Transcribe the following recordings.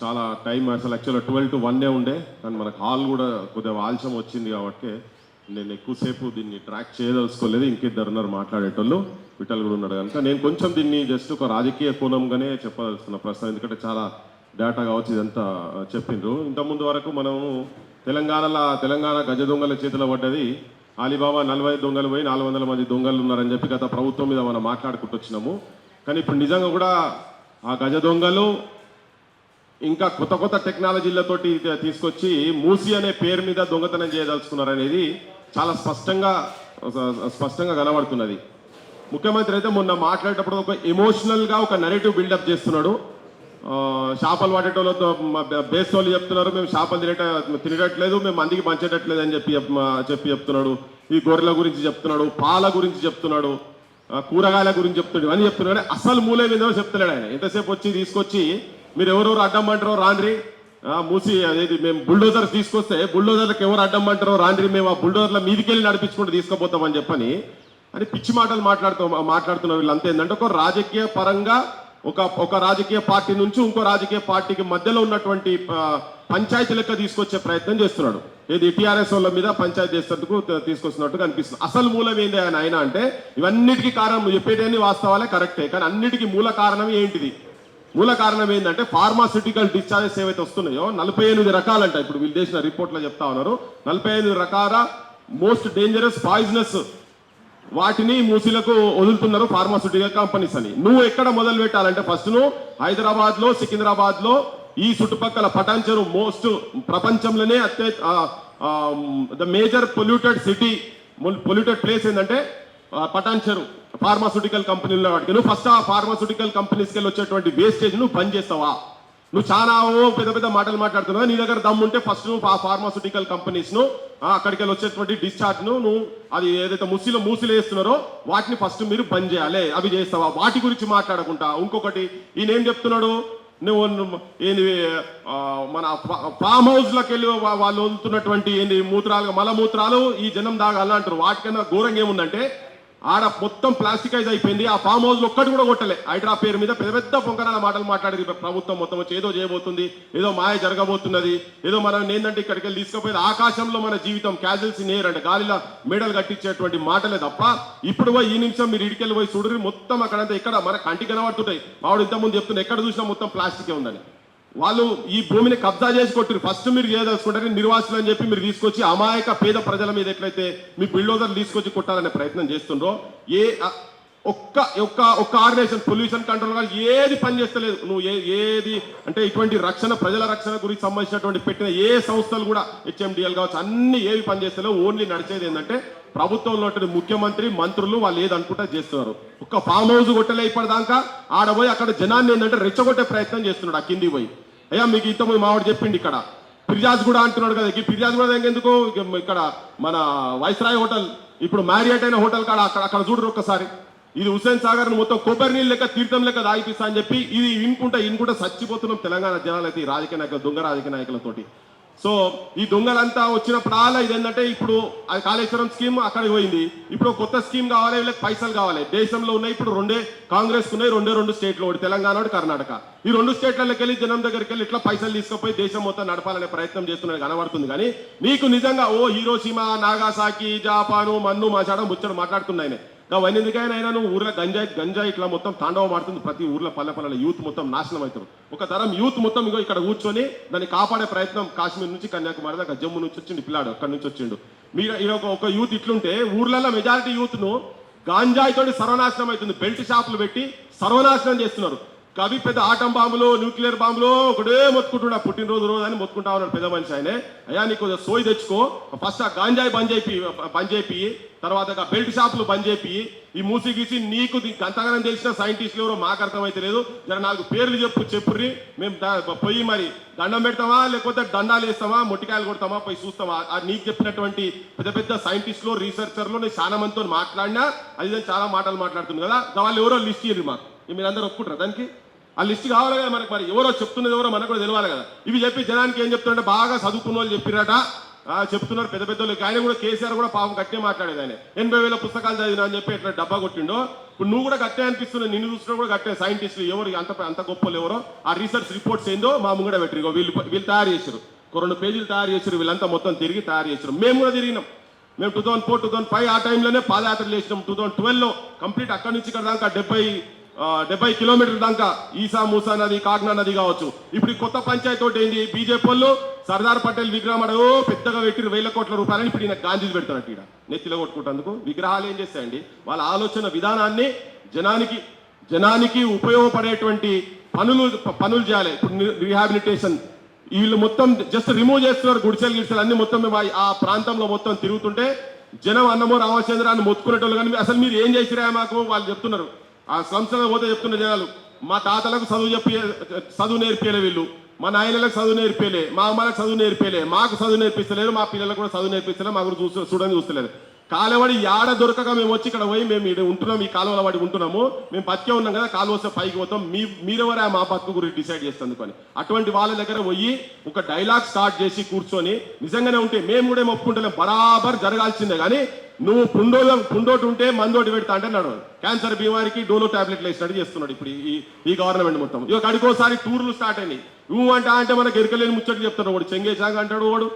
చాలా టైం అసలు యాక్చువల్గా ట్వెల్వ్ టు వన్నే ఉండే కానీ మనకు హాల్ కూడా కొద్దిగా ఆలస్యం వచ్చింది కాబట్టి నేను ఎక్కువసేపు దీన్ని ట్రాక్ చేయదలుచుకోలేదు ఇంకిద్దరు ఉన్నారు మాట్లాడేటోళ్ళు. విఠలు కూడా ఉన్నాడు కనుక నేను కొంచెం దీన్ని జస్ట్ ఒక రాజకీయ కోణంగానే చెప్పదలుచుకున్న ప్రస్తుతం ఎందుకంటే చాలా డేటా కావచ్చు ఇదంతా చెప్పిండ్రు. ఇంతకుముందు వరకు మనము తెలంగాణలో తెలంగాణ గజ దొంగల చేతిలో పడ్డది అలీబాబా నలభై దొంగలు పోయి నాలుగు వందల మంది దొంగలు ఉన్నారని చెప్పి గత ప్రభుత్వం మీద మనం మాట్లాడుకుంటూ వచ్చినాము. కానీ ఇప్పుడు నిజంగా కూడా ఆ గజ దొంగలు ఇంకా కొత్త కొత్త టెక్నాలజీలతోటి తీసుకొచ్చి మూసి అనే పేరు మీద దొంగతనం చేయదలుచుకున్నారు అనేది చాలా స్పష్టంగా స్పష్టంగా కనబడుతున్నది. ముఖ్యమంత్రి అయితే మొన్న మాట్లాడేటప్పుడు ఒక ఎమోషనల్గా ఒక నెరేటివ్ బిల్డప్ చేస్తున్నాడు. చేపలు పట్టేటోళ్ళతో బేస్ వాళ్ళు చెప్తున్నారు మేము చేపలు తినేట తినేటట్లేదు మేము మందికి పంచేటట్లేదు అని చెప్పి చెప్పి చెప్తున్నాడు. ఈ గొర్రెల గురించి చెప్తున్నాడు పాల గురించి చెప్తున్నాడు కూరగాయల గురించి చెప్తున్నాడు అని చెప్తున్నాడు. అసలు మూలే మీద చెప్తలేడు ఆయన. ఎంతసేపు వచ్చి తీసుకొచ్చి మీరు ఎవరెవరు అడ్డం అంటారో రాండ్రి మూసి అదేది మేము బుల్డోజర్ తీసుకొస్తే బుల్డోజర్లకు ఎవరు అడ్డం అంటారో రాండ్రి మేము ఆ బుల్డోజర్ల మీదికి వెళ్ళి నడిపించుకుంటూ తీసుకుపోతామని చెప్పని అని పిచ్చి మాటలు మాట్లాడుతూ మాట్లాడుతున్న వీళ్ళంతా ఏంటంటే ఒక రాజకీయ పరంగా ఒక ఒక రాజకీయ పార్టీ నుంచి ఇంకో రాజకీయ పార్టీకి మధ్యలో ఉన్నటువంటి పంచాయతీ లెక్క తీసుకొచ్చే ప్రయత్నం చేస్తున్నాడు. ఏది టీఆర్ఎస్ వాళ్ళ మీద పంచాయతీ చేసేందుకు తీసుకొస్తున్నట్టు తీసుకొస్తున్నట్టుగా అనిపిస్తుంది. అసలు మూలం ఏంది ఆయన ఆయన అంటే ఇవన్నిటికీ కారణం చెప్పేటన్ని వాస్తవాలే కరెక్టే కానీ అన్నిటికీ మూల కారణం ఏంటిది? మూల కారణం ఏంటంటే ఫార్మాసిటికల్ డిశ్చార్జెస్ ఏవైతే వస్తున్నాయో నలభై ఎనిమిది రకాలంట. ఇప్పుడు వీళ్ళు చేసిన రిపోర్ట్లో చెప్తా ఉన్నారు. నలభై ఎనిమిది రకాల మోస్ట్ డేంజరస్ పాయిజనస్ వాటిని మూసీలకు వదులుతున్నారు ఫార్మాసిటికల్ కంపెనీస్ అని. నువ్వు ఎక్కడ మొదలు పెట్టాలంటే ఫస్ట్ నువ్వు హైదరాబాద్లో సికింద్రాబాద్లో ఈ చుట్టుపక్కల పటాన్చెరు మోస్ట్ ప్రపంచంలోనే అత్య the major polluted city polluted place ఏంటంటే ఆ, పటాన్చెరు ఫార్మాస్యూటికల్ కంపెనీల వాటికి నువ్వు ఫస్ట్ ఆ ఫార్మాస్యూటికల్ కంపెనీస్కి వెళ్ళి వచ్చేటువంటి వేస్టేజ్ నువ్వు బంద్ చేస్తావా? నువ్వు చాలా పెద్ద పెద్ద మాటలు మాట్లాడుతున్నావు. నీ దగ్గర దమ్ము ఉంటే ఫస్ట్ నువ్వు ఆ ఫార్మాస్యూటికల్ కంపెనీస్ను అక్కడికి వెళ్ళి వచ్చేటువంటి డిశ్చార్జ్ను నువ్వు అది ఏదైతే ముసిలో మూసిలు వేస్తున్నారో వాటిని ఫస్ట్ మీరు బంద్ చేయాలి. అవి చేస్తావా? వాటి గురించి మాట్లాడకుండా. ఇంకొకటి ఈయన ఏం చెప్తున్నాడు? నువ్వు నువ్వు ఏంది మన ఫామ్ హౌస్లకు వెళ్ళి వాళ్ళు వదులుతున్నటువంటి ఏంది మూత్రాలు మలమూత్రాలు ఈ జనం దాగాలి అంటారు వాటికన్నా ఘోరంగా ఏముందంటే ఆడ మొత్తం ప్లాస్టికైజ్ అయిపోయింది. ఆ ఫామ్ హౌస్లో ఒక్కటి కూడా కొట్టలే. హైడ్రా పేరు మీద పెద్ద పెద్ద పొంకనాల మాటలు మాట్లాడేది ప్రభుత్వం మొత్తం వచ్చి ఏదో చేయబోతుంది. ఏదో మాయ జరగబోతున్నది. ఏదో మనం ఏంటంటే ఇక్కడికి వెళ్ళి తీసుకుపోయేది. ఆకాశంలో మన జీవితం క్యాజువల్స్ నేర్ అంటే గాలిలో మేడలు కట్టించేటువంటి మాటలే తప్ప ఇప్పుడు పోయి ఈ నిమిషం మీరు ఇడికెళ్ళి పోయి చూడరు మొత్తం అక్కడంతా ఎక్కడ? మన కంటికి కనబడుతుంటాయి. మావాడు ఇంతకుముందు చెప్తున్నా ఎక్కడ చూసినా మొత్తం ప్లాస్టికే ఉందని. వాళ్ళు ఈ భూమిని కబ్జా చేసి కొట్టారు. ఫస్ట్ మీరు చేయదలుచుకుంటారు నిర్వాసులు అని చెప్పి మీరు తీసుకొచ్చి అమాయక పేద ప్రజల మీద ఎట్లయితే మీ బిల్డోజర్లు తీసుకొచ్చి కొట్టాలనే ప్రయత్నం చేస్తుండ్రో ఏ ఒక్క ఒక్క ఒక్క ఆర్గనైజేషన్ పొల్యూషన్ కంట్రోల్ కానీ ఏది పని చేస్తలేదు. నువ్వు ఏ ఏది అంటే ఇటువంటి రక్షణ ప్రజల రక్షణ గురించి సంబంధించినటువంటి పెట్టిన ఏ సంస్థలు కూడా హెచ్ఎండిఎల్ కావచ్చు అన్ని ఏవి పని చేస్తలేవు. ఓన్లీ నడిచేది ఏంటంటే ప్రభుత్వంలో ఉన్నటువంటి ముఖ్యమంత్రి మంత్రులు వాళ్ళు ఏది అనుకుంటా చేస్తున్నారు. ఒక్క ఫామ్ హౌస్ కొట్టలే ఇప్పటిదాకా. ఆడపోయి అక్కడ జనాన్ని ఏంటంటే రెచ్చగొట్టే ప్రయత్నం చేస్తున్నాడు ఆ కింది పోయి. అయ్యా మీకు ఇంతకుముందు మావాడు చెప్పిండి ఇక్కడ. ఫిర్యాజ్ కూడా అంటున్నాడు కదా ఈ ఫిర్యాజ్ కూడా ఎందుకు? ఇక్కడ మన వైస్రాయ్ హోటల్ ఇప్పుడు మ్యారియట్ అయిన హోటల్ కాడ అక్కడ అక్కడ చూడరు ఒక్కసారి. ఇది హుసేన్ సాగర్ మొత్తం కొబ్బరి నీళ్ళు లెక్క తీర్థం లెక్క దాగిపిస్తా అని చెప్పి ఇది ఇనుకుంటా ఇనుకుంటా చచ్చిపోతున్నాం తెలంగాణ జనాలు అయితే ఈ రాజకీయ నాయకులు దొంగ రాజకీయ నాయకులతోటి. సో ఈ దొంగలంతా వచ్చినప్పుడల్లా ఇదేంటంటే ఇప్పుడు ఆ కాళేశ్వరం స్కీమ్ అక్కడికి పోయింది. ఇప్పుడు కొత్త స్కీమ్ కావాలి వీళ్ళకి పైసలు కావాలి. దేశంలో ఉన్నాయి ఇప్పుడు రెండే కాంగ్రెస్ ఉన్నాయి రెండే రెండు స్టేట్లు. ఒకటి తెలంగాణ ఒకటి కర్ణాటక. ఈ రెండు స్టేట్లలోకి వెళ్ళి జనం దగ్గరికి వెళ్ళి ఇట్లా పైసలు తీసుకుపోయి దేశం మొత్తం నడపాలనే ప్రయత్నం చేస్తున్నది కనబడుతుంది. కానీ నీకు నిజంగా ఓ హీరోషిమా నాగాసాకి జాపాను మన్ను మాచాడం ముచ్చడం మాట్లాడుతున్నాయి. అవన్నీ ఎందుకైనా అయినా నువ్వు ఊర్లో గంజాయి గంజాయి ఇట్లా మొత్తం తాండవం ఆడుతుంది ప్రతి ఊర్లో పల్లె పల్లెల యూత్ మొత్తం నాశనం అవుతారు. ఒక తరం యూత్ మొత్తం ఇంకో ఇక్కడ కూర్చొని దాన్ని కాపాడే ప్రయత్నం కాశ్మీర్ నుంచి కన్యాకుమారి దాకా జమ్ము నుంచి వచ్చిండు పిల్లాడు అక్కడి నుంచి వచ్చిండు. మీరు ఈడ ఒక ఒక యూత్ ఇట్లుంటే ఊర్లలో మెజారిటీ యూత్ను ను తోటి సర్వనాశనం అవుతుంది. బెల్ట్ షాపులు పెట్టి సర్వనాశనం చేస్తున్నారు. కవి పెద్ద ఆటం బాంబులో న్యూక్లియర్ బాంబులో ఒకటే మొత్తుకుంటున్నా పుట్టినరోజు రోజు అని మొత్తుకుంటా ఉన్నాడు పెద్ద మనిషి ఆయనే. అయ్యా నీకు కొద్దిగా సోయి తెచ్చుకో. ఫస్ట్ ఆ గాంజాయి బంద్ చేపి బంద్ చేపి తర్వాత బెల్ట్ షాపులు బంద్ చేపి ఈ మూసి గీసి నీకు దీ- గంతగానం తెలిసిన సైంటిస్టులు ఎవరో మాకు అర్థమైతే లేదు. జర నాకు పేర్లు చెప్పు చెప్పుర్రి. మేము పోయి మరి దండం పెడతామా లేకపోతే దండాలు వేస్తామా మొట్టికాయలు కొడతామా పోయి చూస్తామా? ఆ నీకు చెప్పినటువంటి పెద్ద పెద్ద సైంటిస్టులు రీసెర్చర్లు నేను చాలా మందితో మాట్లాడినా. అది నేను చాలా మాటలు మాట్లాడుతుంది కదా. వాళ్ళు ఎవరో లిస్ట్ ఇయ్యండి మాకు. మీరు అందరూ ఒప్పుకుంటారా దానికి? ఆ లిస్ట్ కావాలి కదా మనకి మరి ఎవరో చెప్తున్నది ఎవరో మనకు కూడా తెలియాలి కదా. ఇవి చెప్పి జనానికి ఏం చెప్తుంటే బాగా చదువుకున్న వాళ్ళు చెప్పిరట చెప్తున్నారు పెద్ద పెద్ద ఆయన కూడా కేసీఆర్ కూడా పాపం గట్టే మాట్లాడేది ఆయన. ఎనభై వేల పుస్తకాలు చదివిన అని చెప్పి ఇట్లా డబ్బా కొట్టిండో. ఇప్పుడు నువ్వు కూడా గట్టే అనిపిస్తున్నావు నిన్ను చూసినా కూడా గట్టే. సైంటిస్టులు ఎవరు అంత అంత గొప్పలు ఎవరో? ఆ రీసెర్చ్ రిపోర్ట్స్ ఏందో మా ముంగడ పెట్టరు వీళ్ళు వీళ్ళు తయారు చేశారు ఒక రెండు పేజీలు తయారు చేశారు వీళ్ళంతా మొత్తం తిరిగి తయారు చేశారు మేము కూడా తిరిగినాం. మేము two thousand four two thousand five ఆ టైంలోనే పాదయాత్ర చేసినాం. టూ థౌసండ్ ట్వెల్వ్లో కంప్లీట్ అక్కడి నుంచి ఇక్కడ దాకా డెబ్బై డెబ్బై కిలోమీటర్ల దాకా ఈసా మూసా నది కాగ్నా నది కావచ్చు. ఇప్పుడు కొత్త పంచాయతీ ఒకటి ఏంది? బీజేపీ వాళ్ళు సర్దార్ పటేల్ విగ్రహం అడగో పెద్దగా పెట్టిన వేల కోట్ల రూపాయలని ఇప్పుడు ఈయన గాంధీ పెడతారట ఈడ. నెత్తిలో కొట్టుకుంటందుకు విగ్రహాలు ఏం చేస్తాయండి? వాళ్ళ ఆలోచన విధానాన్ని జనానికి జనానికి ఉపయోగపడేటువంటి పనులు పనులు చేయాలి. ఇప్పుడు రీహాబిలిటేషన్ వీళ్ళు మొత్తం జస్ట్ రిమూవ్ చేస్తున్నారు గుడిసెలు గిడిసెలు అన్ని మొత్తం ఆ- ఆ ప్రాంతంలో మొత్తం తిరుగుతుంటే జనం అన్నమో రామచంద్రాన్ని మొత్తుకునేటోళ్ళు కానీ అసలు మీరు ఏం చేసిరా మాకు? వాళ్ళు చెప్తున్నారు. ఆ సంస్థలో పోతే చెప్తున్న జనాలు మా తాతలకు చదువు చెప్పి చదువు నేర్పేలే వీళ్ళు. మా నాయనలకు చదువు నేర్పేలే మా అమ్మలకు చదువు నేర్పేలే మాకు చదువు నేర్పిస్తలేరు మా పిల్లలకు కూడా చదువు నేర్పిస్తలేరు మాకు చూస్తూ చూడని చూస్తలేదు కాలువడి యాడ దొరకక మేము వచ్చి ఇక్కడ పోయి మేము ఇక్కడ ఉంటున్నాం ఈ కాలువల వాడి ఉంటున్నాము. మేము బతికే ఉన్నాం కదా కాలువ వస్తే పైకి పోతాం. మీ మీరెవరే మా బతుకు గురించి డిసైడ్ చేస్తుంది అని. అటువంటి వాళ్ళ దగ్గర పోయి ఒక డైలాగ్ స్టార్ట్ చేసి కూర్చొని నిజంగానే ఉంటే మేము కూడా ఒప్పుకుంటలేం. బరాబర్ జరగాల్సిందే కానీ నువ్వు పుండోలో పుండోటి ఉంటే మందోటి పెడతా అంటే నడు క్యాన్సర్ బీమారికి డోలో టాబ్లెట్లు వేసినట్టు చేస్తున్నాడు ఇప్పుడు ఈ ఈ గవర్నమెంట్ మొత్తం. ఇక అడిగోసారి టూర్లు స్టార్ట్ అయినాయి. నువ్వు అంటే అంటే మనకు ఎరకలేని ముచ్చట్లు చెప్తాడు వాడు. చెంగేశాంగ్ అంటాడు వాడు.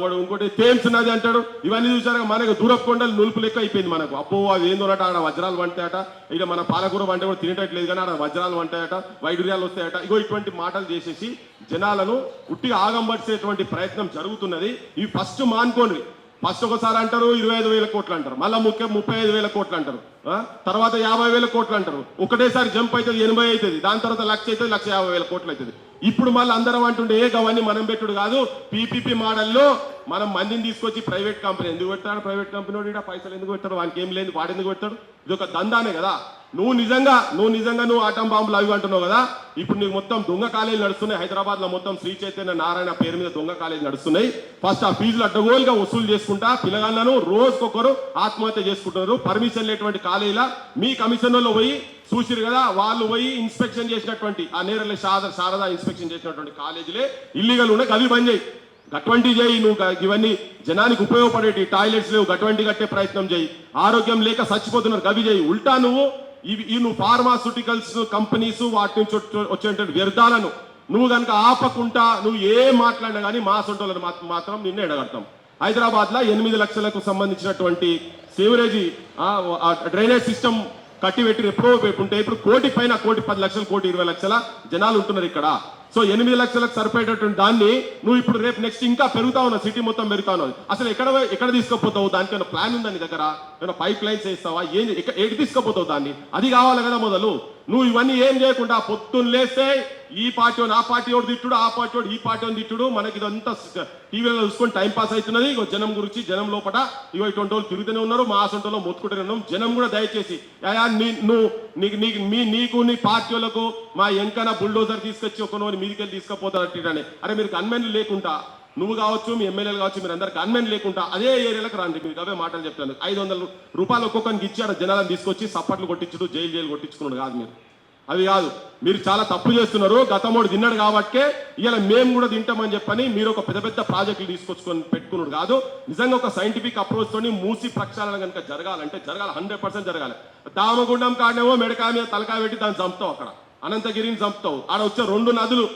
వాడు ఇంకోటి తేమ్స్ నది అంటాడు. ఇవన్నీ చూసాక మనకు దూరపు కొండలు నులుపు లెక్క అయిపోయింది మనకు. అబ్బో అది ఏందో అట ఆడ వజ్రాలు వంటాయట. ఇక మన పాలకూర వంట కూడా తినేటట్లేదు కానీ ఆడ వజ్రాలు వంటాయట. వైడూర్యాలు వస్తాయట. ఇగో ఇటువంటి మాటలు చేసేసి జనాలను ఉట్టిగా ఆగంబడిసేటువంటి ప్రయత్నం జరుగుతున్నది. ఇవి ఫస్ట్ మానుకోండి. ఫస్ట్ ఒకసారి అంటారు ఇరవై ఐదు వేల కోట్లు అంటారు. మళ్ళీ ముఖ్య ముప్పై ఐదు వేల కోట్లు అంటారు. ఆ? తర్వాత యాభై వేల కోట్లు అంటారు. ఒకటేసారి జంప్ అవుతుంది ఎనభై అవుతుంది దాని తర్వాత లక్ష అవుతుంది లక్ష యాభై వేల కోట్లు అవుతుంది ఇప్పుడు మళ్ళీ అందరం అంటుండే ఏ గవన్నీ మనం పెట్టుడు కాదు పీపీపీ మోడల్లో మనం మందిని తీసుకొచ్చి ప్రైవేట్ కంపెనీ ఎందుకు పెడతాడు? ప్రైవేట్ కంపెనీ వాడు పైసలు ఎందుకు పెడతాడు? వానికి ఏం లేదు వాడు ఎందుకు పెడతాడు? ఇది ఒక దందానే కదా. నువ్వు నిజంగా నువ్వు నిజంగా నువ్వు ఆటం బాంబులు అవి అంటున్నావు కదా ఇప్పుడు నీకు మొత్తం దొంగ కాలేజీలు నడుస్తున్నాయి. హైదరాబాద్లో మొత్తం శ్రీ చైతన్య నారాయణ పేరు మీద దొంగ కాలేజీ నడుస్తున్నాయి. ఫస్ట్ ఆ ఫీజులు అడ్డగోలుగా వసూలు చేసుకుంటా పిల్లగాళ్ళను రోజుకొకరు ఆత్మహత్య చేసుకుంటున్నారు. పర్మిషన్ లేటువంటి కాలేజీల మీ కమిషన్లో పోయి చూసిరు కదా వాళ్ళు పోయి ఇన్స్పెక్షన్ చేసినటువంటి ఆ నేరలే శారద శారదా ఇన్స్పెక్షన్ చేసినటువంటి కాలేజీలే ఇల్లీగల్ ఉన్నాయి అవి బంద్ చేయి. గటువంటి చేయి నువ్వు ఇవన్నీ జనానికి ఉపయోగపడేటి టాయిలెట్స్ లేవు గటువంటి కట్టే ప్రయత్నం చేయి. ఆరోగ్యం లేక చచ్చిపోతున్నారు గవి చేయి. ఉల్టా నువ్వు ఇవి ఈ నువ్వు ఫార్మాస్యూటికల్స్ కంపెనీస్ వాటి నుంచి వచ్చేటువంటి వ్యర్థాలను నువ్వు కనుక ఆపకుండా నువ్వు ఏం మాట్లాడినా కానీ మా సొంటలను మాత్రం నిన్ను ఎడగడతాం. హైదరాబాద్లో ఎనిమిది లక్షలకు సంబంధించినటువంటి సీవరేజీ డ్రైనేజ్ సిస్టమ్ కట్టి పెట్టి ఎప్పుడో పెట్టుంటే ఇప్పుడు కోటి పైన కోటి పది లక్షలు కోటి ఇరవై లక్షల జనాలు ఉంటున్నారు ఇక్కడ. సో ఎనిమిది లక్షలకు సరిపోయేటటువంటి దాన్ని నువ్వు ఇప్పుడు రేపు నెక్స్ట్ ఇంకా పెరుగుతా ఉన్నావు సిటీ మొత్తం పెరుగుతా ఉన్నది అసలు ఎక్కడ ఎక్కడ తీసుకుపోతావు? దానికి ఏమైనా ప్లాన్ ఉందా నీ దగ్గర? ఏమైనా పైప్ లైన్స్ వేస్తావా ఏం ఎక్కడ ఎటు తీసుకుపోతావు దాన్ని? అది కావాలి కదా మొదలు. నువ్వు ఇవన్నీ ఏం చేయకుండా పొద్దున్న లేస్తే ఈ పార్టీ ఆ పార్టీ ఒకటి తిట్టుడు ఆ పార్టీ ఒకటి ఈ పార్టీ ఒకటి తిట్టుడు. మనకి ఇదంతా టీవీలో చూసుకొని టైం పాస్ అవుతున్నది. ఇగో జనం గురించి జనం లోపల ఇగో ఇటువంటి వాళ్ళు తిరుగుతూనే ఉన్నారు. మా సొంటలో మొత్తుకుంటూనే ఉన్నాం. జనం కూడా దయచేసి అయా నీ- నువ్వు నీకు నీకు మీ నీకు నీ పార్టీ మా ఎంకన బుల్డోజర్ తీసుకొచ్చి ఒక నోని మీదికెళ్ళి తీసుకుపోతారు అని అరే మీరు గన్మెన్లు లేకుండా నువ్వు కావచ్చు మీ ఎమ్మెల్యేలు కావచ్చు మీరు అందరు గన్మెన్ లేకుండా అదే ఏరియాలకు రండి. మీకు అవే మాటలు చెప్తాను ఐదు వందల రూపాయలు ఒక్కొక్కరికి ఇచ్చారు జనాలను తీసుకొచ్చి సప్పట్లు కొట్టించుడు జైలు జైలు కొట్టించుకున్నాడు కాదు మీరు. అది కాదు. మీరు చాలా తప్పు చేస్తున్నారు. గతమోడు తిన్నాడు కాబట్టే ఇలా మేము కూడా తింటామని చెప్పని మీరు ఒక పెద్ద పెద్ద ప్రాజెక్టులు తీసుకొచ్చుకొని పెట్టుకున్నాడు కాదు. నిజంగా ఒక సైంటిఫిక్ అప్రోచ్ తోని మూసి ప్రక్షాళన కనుక జరగాలంటే జరగాలి. హండ్రెడ్ పర్సెంట్ జరగాలి. దామగుండం కాడనేమో మెడకాయ మీద తలకాయ పెట్టి దాన్ని చంపుతావు అక్కడ. అనంతగిరిని చంపుతావు. ఆడ వచ్చే రెండు నదులు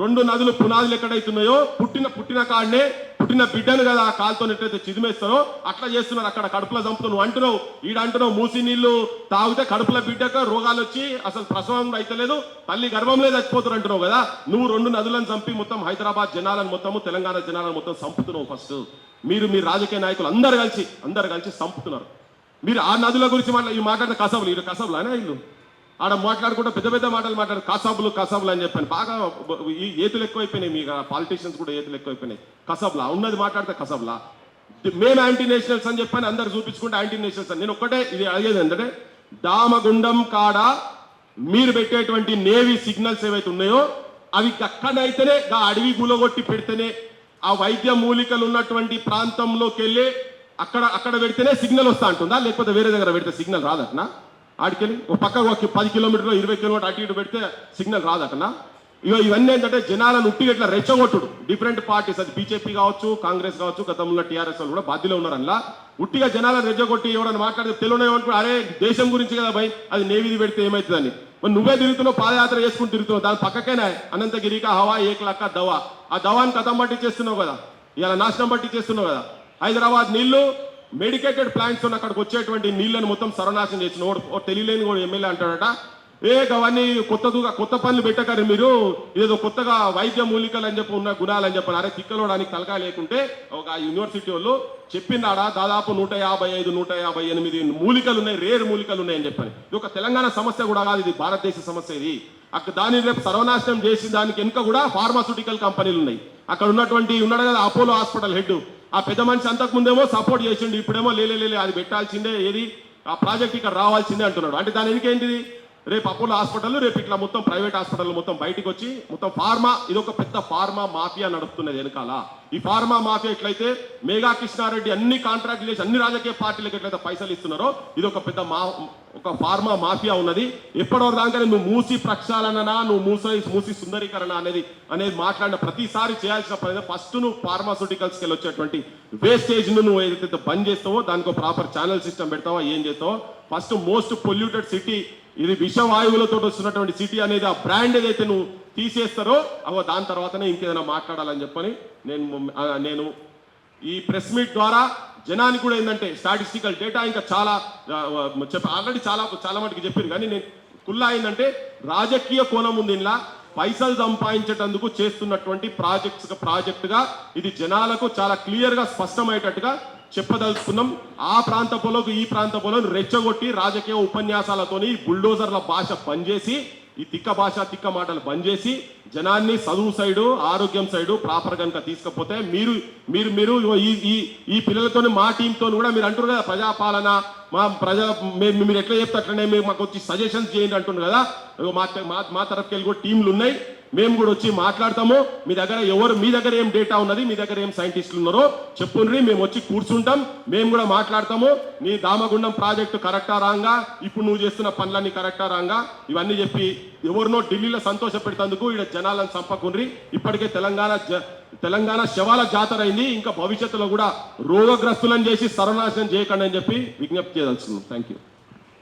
రెండు నదులు పునాదులు ఎక్కడైతున్నాయో పుట్టిన పుట్టిన కాడనే పుట్టిన బిడ్డను కదా ఆ కాలుతో ఎట్లయితే చిదిమేస్తారో అట్లా చేస్తున్నారు. అక్కడ కడుపులో చంపుతూ నువ్వు అంటున్నావు. ఈడ అంటున్నావు మూసి నీళ్ళు తాగితే కడుపులో బిడ్డక రోగాలు వచ్చి అసలు ప్రసవం అయితలేదు తల్లి గర్భంలో చచ్చిపోతారు అంటున్నావు కదా. నువ్వు రెండు నదులను చంపి మొత్తం హైదరాబాద్ జనాలను మొత్తము తెలంగాణ జనాలను మొత్తం చంపుతున్నావు ఫస్ట్. మీరు మీ రాజకీయ నాయకులు అందరు కలిసి అందరు కలిసి చంపుతున్నారు. మీరు ఆ నదుల గురించి మాట్లా ఈ మాట్లాడిన కసబులు ఇది కసబులు అనే ఇల్లు. ఆడ మాట్లాడుకుంటూ పెద్ద పెద్ద మాటలు మాట్లాడు. కసాబులు కసాబులు అని చెప్పాను. బాగా ఈ ఏతులు ఎక్కువైపోయినాయి. మీ పాలిటీషియన్స్ కూడా ఏతులు ఎక్కువైపోయినాయి. కసబ్లా ఉన్నది మాట్లాడితే కసబ్లా మేము యాంటీ నేషనల్స్ అని చెప్పాను అందరు చూపించుకుంటే యాంటీ నేషనల్స్ అని. నేను ఒక్కటే ఇది అడిగేది ఏంటంటే దామగుండం కాడ మీరు పెట్టేటువంటి నేవీ సిగ్నల్స్ ఏవైతే ఉన్నాయో అవి అక్కడైతేనే ఆ అడవి గులగొట్టి పెడితేనే ఆ వైద్య మూలికలు ఉన్నటువంటి ప్రాంతంలోకి వెళ్ళి అక్కడ అక్కడ పెడితేనే సిగ్నల్ వస్తా అంటుందా? లేకపోతే వేరే దగ్గర పెడితే సిగ్నల్ రాదట్నా? ఆడికెళ్ళి ఒక పక్క ఒక పది కిలోమీటర్లు ఇరవై కిలోమీటర్ అటు ఇటు పెడితే సిగ్నల్ రాదటనా. ఇక ఇవన్నీ ఏంటంటే జనాలను ఉట్టి ఇట్లా రెచ్చగొట్టుడు. డిఫరెంట్ పార్టీస్ అది బీజేపీ కావచ్చు కాంగ్రెస్ కావచ్చు గతంలో టీఆర్ఎస్ వాళ్ళు కూడా బాధ్యలో ఉన్నారు ఉట్టిగా జనాలను రెచ్చగొట్టి ఎవరైనా మాట్లాడితే తెలుగునేమనుకో అరే దేశం గురించి కదా భయ్ అది నేవిది పెడితే ఏమవుతుందని మరి నువ్వే తిరుగుతున్నావు పాదయాత్ర చేసుకుని తిరుగుతున్నావు దాని పక్కకేనే అనంతగిరిక హవా ఏకలక్క దవా. ఆ దవాని కథం బట్టి చేస్తున్నావు కదా. ఇలా నాశనం బట్టి చేస్తున్నావు కదా. హైదరాబాద్ నీళ్ళు మెడికేటెడ్ ప్లాంట్స్ ఉన్న అక్కడికి వచ్చేటువంటి నీళ్ళను మొత్తం సర్వనాశనం చేసిన ఓ తెలియలేని కూడా ఎమ్మెల్యే అంటాడట. ఏ అవన్నీ కొత్తదుగా కొత్త పనులు పెట్టకరు మీరు? ఏదో కొత్తగా వైద్య మూలికలు అని చెప్పి ఉన్న గుణాలు అని చెప్పారు. అరే తిక్కలోడానికి తలకా లేకుంటే ఒక యూనివర్సిటీ వాళ్ళు చెప్పినాడా దాదాపు నూట యాభై ఐదు నూట యాభై ఎనిమిది మూలికలు ఉన్నాయి రేర్ మూలికలు ఉన్నాయని చెప్పని. ఇది ఒక తెలంగాణ సమస్య కూడా కాదు ఇది భారతదేశ సమస్య ఇది. అక్కడ దాన్ని రేపు సర్వనాశనం చేసి దానికి వెనుక కూడా ఫార్మాస్యూటికల్ కంపెనీలు ఉన్నాయి. అక్కడ ఉన్నటువంటి ఉన్నాడు కదా అపోలో హాస్పిటల్ హెడ్ ఆ పెద్ద మనిషి అంతకు ముందేమో సపోర్ట్ చేసిండు ఇప్పుడేమో లేలే లేలే అది పెట్టాల్సిందే ఏది? ఆ ప్రాజెక్ట్ ఇక్కడ రావాల్సిందే అంటున్నాడు. అంటే దాని ఎందుకేంటిది రేపు అపోలో హాస్పిటల్ రేపు ఇట్లా మొత్తం ప్రైవేట్ హాస్పిటల్ మొత్తం బయటకు వచ్చి మొత్తం ఫార్మా ఇది ఒక పెద్ద ఫార్మా మాఫియా నడుపుతున్నది వెనకాల. ఈ ఫార్మా మాఫియా ఎట్లయితే మేఘా కృష్ణారెడ్డి అన్ని కాంట్రాక్ట్లు చేసి అన్ని రాజకీయ పార్టీలకు ఎట్లయితే పైసలు ఇస్తున్నారో ఇది ఒక పెద్ద మా ఒక ఫార్మా మాఫియా ఉన్నది. ఎప్పటివరకు దాకా నువ్వు మూసి ప్రక్షాళననా నువ్వు మూస మూసి సుందరీకరణ అనేది అనేది మాట్లాడిన ప్రతిసారి చేయాల్సిన పని ఫస్ట్ నువ్వు ఫార్మాసూటికల్స్కి వెళ్ళి వచ్చేటువంటి వేస్టేజ్ను నువ్వు ఏదైతే బంద్ చేస్తావో దానికి ఒక ప్రాపర్ ఛానల్ సిస్టమ్ పెడతావో ఏం చేస్తావో ఫస్ట్ మోస్ట్ పొల్యూటెడ్ సిటీ ఇది విషవాయువులతో వస్తున్నటువంటి సిటీ అనేది ఆ బ్రాండ్ ఏదైతే నువ్వు తీసేస్తారో అవో దాని తర్వాతనే ఇంకేదైనా మాట్లాడాలని చెప్పని నేను నేను ఈ ప్రెస్ మీట్ ద్వారా జనానికి కూడా ఏంటంటే స్టాటిస్టికల్ డేటా ఇంకా చాలా చెప్పి చెప్ప ఆల్రెడీ చాలా చాలా మటుకు చెప్పారు. కానీ నేను కుల్లా ఏంటంటే రాజకీయ కోణం ఉంది ఇలా పైసలు సంపాదించేటందుకు చేస్తున్నటువంటి ప్రాజెక్ట్స్ ప్రాజెక్టుగా ఇది జనాలకు చాలా క్లియర్గా స్పష్టమయ్యేటట్టుగా చెప్పదలుచుకున్నాం. ఆ ప్రాంత పొలకు ఈ ప్రాంత పొలను రెచ్చగొట్టి రాజకీయ ఉపన్యాసాలతోని బుల్డోజర్ల భాష పనిచేసి ఈ తిక్క భాష తిక్క మాటలు బంద్ చేసి జనాన్ని చదువు సైడు ఆరోగ్యం సైడు ప్రాపర్ కనుక తీసుకపోతే మీరు మీరు మీరు ఈ ఈ పిల్లలతో మా టీంతో కూడా మీరు అంటారు కదా ప్రజాపాలన మా ప్రజా మేము మీరు ఎట్లా చెప్తే అట్లనే మీరు మాకు వచ్చి సజెషన్స్ చేయండి అంటున్నారు కదా. మా మా మా తరఫుకి వెళ్ళి కూడా టీంలు ఉన్నాయి. మేము కూడా వచ్చి మాట్లాడతాము. మీ దగ్గర ఎవరు మీ దగ్గర ఏం డేటా ఉన్నది మీ దగ్గర ఏం సైంటిస్టులు ఉన్నారో చెప్పుండ్రి. మేము వచ్చి కూర్చుంటాం. మేము కూడా మాట్లాడతాము. నీ దామగుండం ప్రాజెక్టు కరెక్టా రాంగా ఇప్పుడు నువ్వు చేస్తున్న పనులన్నీ కరెక్టా రాంగా. ఇవన్నీ చెప్పి ఎవరినో ఢిల్లీలో సంతోష పెడతందుకు ఇక్కడ జనాలను చంపకుండ్రి. ఇప్పటికే తెలంగాణ జ- తెలంగాణ శవాల జాతర అయింది. ఇంకా భవిష్యత్తులో కూడా రోగగ్రస్తులను చేసి సర్వనాశనం చేయకండి అని చెప్పి విజ్ఞప్తి చేయదలుచుకున్నాం థ్యాంక్ యూ